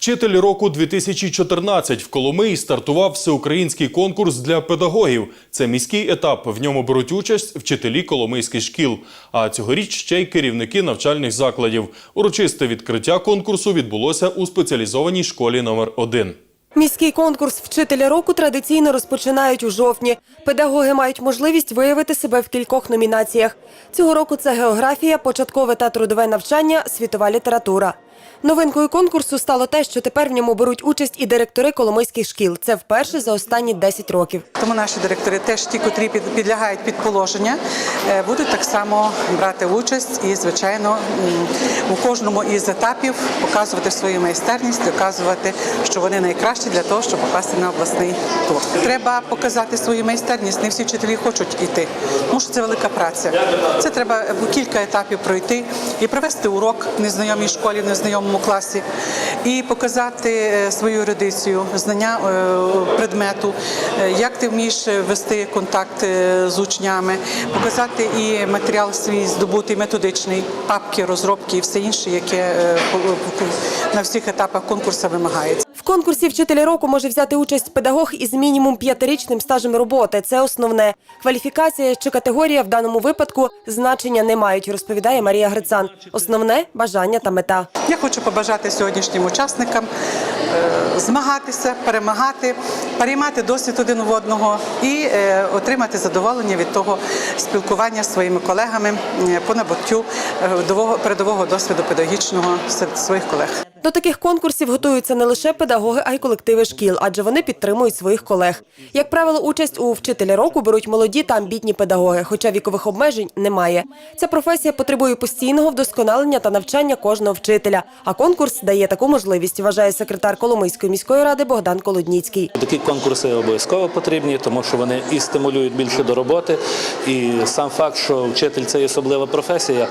Вчитель року 2014 в Коломиї стартував всеукраїнський конкурс для педагогів. Це міський етап. В ньому беруть участь вчителі коломийських шкіл. А цьогоріч ще й керівники навчальних закладів. Урочисте відкриття конкурсу відбулося у спеціалізованій школі номер 1 Міський конкурс вчителя року традиційно розпочинають у жовтні. Педагоги мають можливість виявити себе в кількох номінаціях. Цього року це географія, початкове та трудове навчання, світова література. Новинкою конкурсу стало те, що тепер в ньому беруть участь і директори коломийських шкіл. Це вперше за останні 10 років. Тому наші директори, теж ті, котрі підлягають під положення, е, будуть так само брати участь і, звичайно, у кожному із етапів показувати свою майстерність, доказувати, що вони найкращі для того, щоб попасти на обласний тур. Треба показати свою майстерність. Не всі вчителі хочуть йти, тому що це велика праця. Це треба е, кілька етапів пройти і провести урок в незнайомій школі, в незнайомому класі, і показати е, свою редицію, знання е, предмету, е, як ти вмієш вести контакт з учнями, показати і матеріал свій здобутий методичний, папки, розробки і все інше, яке на всіх етапах конкурсу вимагається. Конкурсі вчителя року може взяти участь педагог із мінімум п'ятирічним стажем роботи. Це основне. Кваліфікація чи категорія в даному випадку значення не мають, розповідає Марія Грицан. Основне бажання та мета. Я хочу побажати сьогоднішнім учасникам е, змагатися, перемагати, переймати досвід один в одного і е, отримати задоволення від того спілкування з своїми колегами е, по набуттю передового досвіду педагогічного серед своїх колег. До таких конкурсів готуються не лише педагоги, а й колективи шкіл, адже вони підтримують своїх колег. Як правило, участь у вчителя року беруть молоді та амбітні педагоги, хоча вікових обмежень немає. Ця професія потребує постійного вдосконалення та навчання кожного вчителя. А конкурс дає таку можливість, вважає секретар Коломийської міської ради Богдан Колодніцький. Такі конкурси обов'язково потрібні, тому що вони і стимулюють більше до роботи. І сам факт, що вчитель це особлива професія,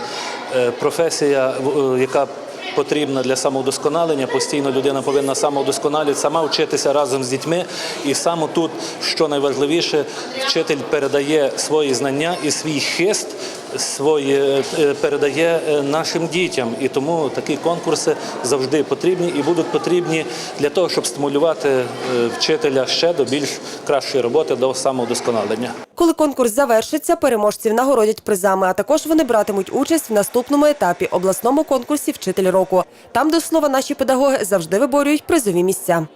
е, професія, е, яка потрібна для самовдосконалення. Постійно людина повинна самовдосконалювати, сама вчитися разом з дітьми. І саме тут, що найважливіше, вчитель передає свої знання і свій хист свої е, передає е, нашим дітям. І тому такі конкурси завжди потрібні і будуть потрібні для того, щоб стимулювати е, вчителя ще до більш кращої роботи, до самовдосконалення. Коли конкурс завершиться, переможців нагородять призами, а також вони братимуть участь в наступному етапі обласному конкурсі Вчитель року. Там, до слова, наші педагоги завжди виборюють призові місця.